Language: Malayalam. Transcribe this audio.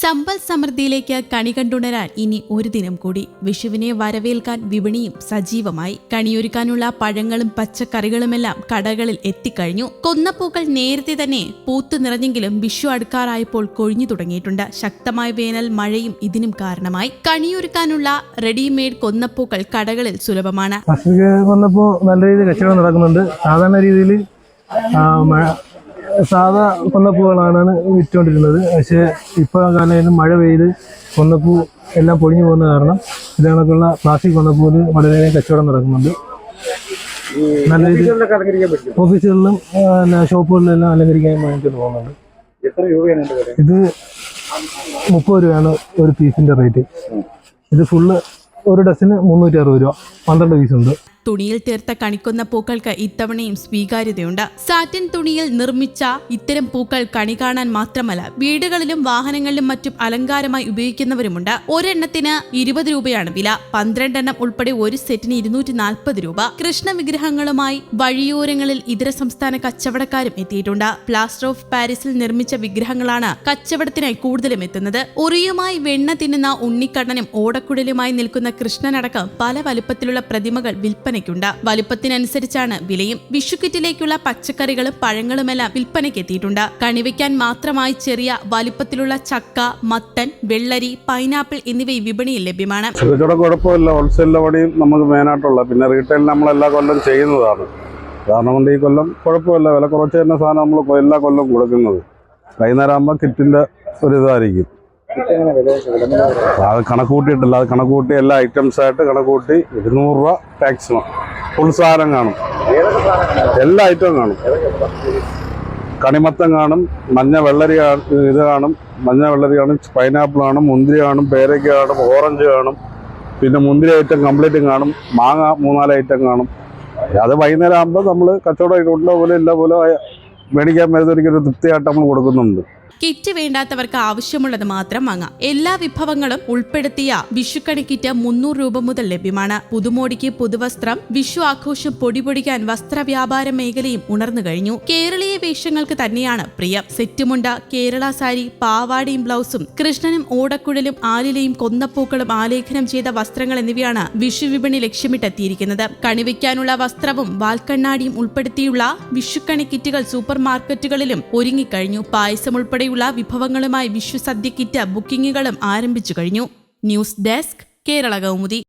സമ്പൽ സമൃദ്ധിയിലേക്ക് കണി കണ്ടുണരാൻ ഇനി ഒരു ദിനം കൂടി. വിഷുവിനെ വരവേൽക്കാൻ വിപണിയും സജീവമായി. കണിയൊരുക്കാനുള്ള പഴങ്ങളും പച്ചക്കറികളുമെല്ലാം കടകളിൽ എത്തിക്കഴിഞ്ഞു. കൊന്നപ്പൂക്കൾ നേരത്തെ തന്നെ പൂത്തു നിറഞ്ഞെങ്കിലും വിഷു അടുക്കാറായപ്പോൾ കൊഴിഞ്ഞു തുടങ്ങിയിട്ടുണ്ട്. ശക്തമായ വേനൽ മഴയും ഇതിനും കാരണമായി. കണിയൊരുക്കാനുള്ള റെഡിമെയ്ഡ് കൊന്നപ്പൂക്കൾ കടകളിൽ സുലഭമാണ്. വന്നപ്പോൾ നല്ല രീതിയിൽ കച്ചവടം നടക്കുന്നുണ്ട്. സാധാരണ രീതിയിൽ സാധാ കൊന്നപ്പൂകളാണ് വിറ്റുകൊണ്ടിരുന്നത്. പക്ഷേ ഇപ്പോൾ കാലം മഴ പെയ്ത് കൊന്നപ്പൂ എല്ലാം പൊഴിഞ്ഞു പോകുന്ന കാരണം ഇതേക്കുള്ള പ്ലാസ്റ്റിക് കൊന്നപ്പൂവിൽ വളരെയധികം കച്ചവടം നടക്കുന്നുണ്ട്. നല്ല രീതിയിൽ ഓഫീസുകളിലും ഷോപ്പുകളിലും എല്ലാം അലങ്കരിക്കാൻ വേണ്ടിയിട്ട് പോകുന്നുണ്ട്. ഇത് മുപ്പത് രൂപയാണ് ഒരു പീസിന്റെ റേറ്റ്. ഇത് ഫുള്ള് ഒരു ഡസന് മുന്നൂറ്റി അറുപത് രൂപ. പന്ത്രണ്ട് പീസ് ഉണ്ട് തുണിയിൽ തീർത്ത കണിക്കുന്ന പൂക്കൾക്ക് ഇത്തവണയും സ്വീകാര്യതയുണ്ട്. സാറ്റിൻ തുണിയിൽ നിർമ്മിച്ച ഇത്തരം പൂക്കൾ കണി കാണാൻ മാത്രമല്ല വീടുകളിലും വാഹനങ്ങളിലും മറ്റും അലങ്കാരമായി ഉപയോഗിക്കുന്നവരുമുണ്ട്. ഒരെണ്ണത്തിന് ഇരുപത് രൂപയാണ് വില. പന്ത്രണ്ടെണ്ണം ഉൾപ്പെടെ ഒരു സെറ്റിന് ഇരുന്നൂറ്റി നാൽപ്പത് രൂപ. കൃഷ്ണ വിഗ്രഹങ്ങളുമായി വഴിയോരങ്ങളിൽ ഇതര സംസ്ഥാന കച്ചവടക്കാരും എത്തിയിട്ടുണ്ട്. പ്ലാസ്റ്റർ ഓഫ് പാരീസിൽ നിർമ്മിച്ച വിഗ്രഹങ്ങളാണ് കച്ചവടത്തിനായി കൂടുതലും എത്തുന്നത്. ഉറിയുമായി വെണ്ണ തിന്നുന്ന ഉണ്ണിക്കണ്ണനും ഓടക്കുഴലുമായി നിൽക്കുന്ന കൃഷ്ണനടക്കം പല വലുപ്പത്തിലുള്ള പ്രതിമകൾ വിൽപ്പനയ്ക്കുണ്ട്. വലിപ്പത്തിനനുസരിച്ചാണ് വിലയും. വിഷുക്കിറ്റിലേക്കുള്ള പച്ചക്കറികളും പഴങ്ങളുമെല്ലാം വിൽപ്പനയ്ക്ക് എത്തിയിട്ടുണ്ട്. കണിവയ്ക്കാൻ മാത്രമായി ചെറിയ വലിപ്പത്തിലുള്ള ചക്ക മത്തൻ വെള്ളരി പൈനാപ്പിൾ എന്നിവയും വിപണിയിൽ ലഭ്യമാണ്. കുഴപ്പമില്ല. ഹോൾസെയിലിലെ പണിയും നമുക്ക് മെയിനായിട്ടുള്ള. പിന്നെ റീറ്റെയിൽ നമ്മൾ എല്ലാ കൊല്ലം ചെയ്യുന്നതാണ്. കാരണം കൊണ്ട് ഈ കൊല്ലം കുഴപ്പമില്ല. വില കുറച്ച് തന്നെ സാധനം നമ്മൾ എല്ലാ കൊല്ലം കൊടുക്കുന്നത്. വൈകുന്നേരം ആകുമ്പോൾ കിറ്റിന്റെ ഒരു ഇതായിരിക്കും. അത് കണക്ക് കൂട്ടിയിട്ടില്ല അത് കണക്ക് കൂട്ടി എല്ലാ ഐറ്റംസ് ആയിട്ട് കണക്ക് കൂട്ടി ഇരുന്നൂറ് രൂപ മാക്സിമം ഫുൾ സാധനം കാണും. എല്ലാ ഐറ്റവും കാണും. കണിമത്തം കാണും മഞ്ഞ വെള്ളരി ഇത് കാണും മഞ്ഞ വെള്ളരി കാണും പൈനാപ്പിൾ കാണും മുന്തിരി കാണും പേരയ്ക്ക കാണും ഓറഞ്ച് കാണും. പിന്നെ മുന്തിരി ഐറ്റം കംപ്ലീറ്റും കാണും. മാങ്ങ മൂന്നാൽ ഐറ്റം കാണും. അത് വൈകുന്നേരം ആകുമ്പോൾ നമ്മൾ കച്ചവടം ഉള്ള പോലെ ഇല്ല പോലെ മേടിക്കാൻ വരുന്നവർക്ക് തൃപ്തിയായിട്ട് നമ്മൾ കൊടുക്കുന്നുണ്ട്. കിറ്റ് വേണ്ടാത്തവർക്ക് ആവശ്യമുള്ളത് മാത്രം വാങ്ങാം. എല്ലാ വിഭവങ്ങളും ഉൾപ്പെടുത്തിയ വിഷുക്കണി കിറ്റ് മുന്നൂറ് രൂപ മുതൽ ലഭ്യമാണ്. പുതുമോടിക്ക് പുതുവസ്ത്രം വിഷു ആഘോഷം പൊടിപൊടിക്കാൻ വസ്ത്രവ്യാപാര മേഖലയും ഉണർന്നു കഴിഞ്ഞു. കേരളീയ വേഷങ്ങൾക്ക് തന്നെയാണ് പ്രിയം. സെറ്റുമുണ്ട കേരള സാരി പാവാടയും ബ്ലൗസും കൃഷ്ണനും ഓടക്കുഴലും ആലിലയും കൊന്നപ്പൂക്കളും ആലേഖനം ചെയ്ത വസ്ത്രങ്ങൾ എന്നിവയാണ് വിഷു വിപണി ലക്ഷ്യമിട്ടെത്തിയിരിക്കുന്നത്. കണിവയ്ക്കാനുള്ള വസ്ത്രവും വാൽക്കണ്ണാടിയും ഉൾപ്പെടുത്തിയുള്ള വിഷുക്കണി കിറ്റുകൾ സൂപ്പർ മാർക്കറ്റുകളിലും ഒരുങ്ങിക്കഴിഞ്ഞു. പായസം ഉൾപ്പെടെയുള്ള വിഭവങ്ങളുമായി വിശ്വസദ്യ സദ്യ കിറ്റ് ബുക്കിംഗുകളും ആരംഭിച്ചു കഴിഞ്ഞു. News desk Kerala Kaumudi.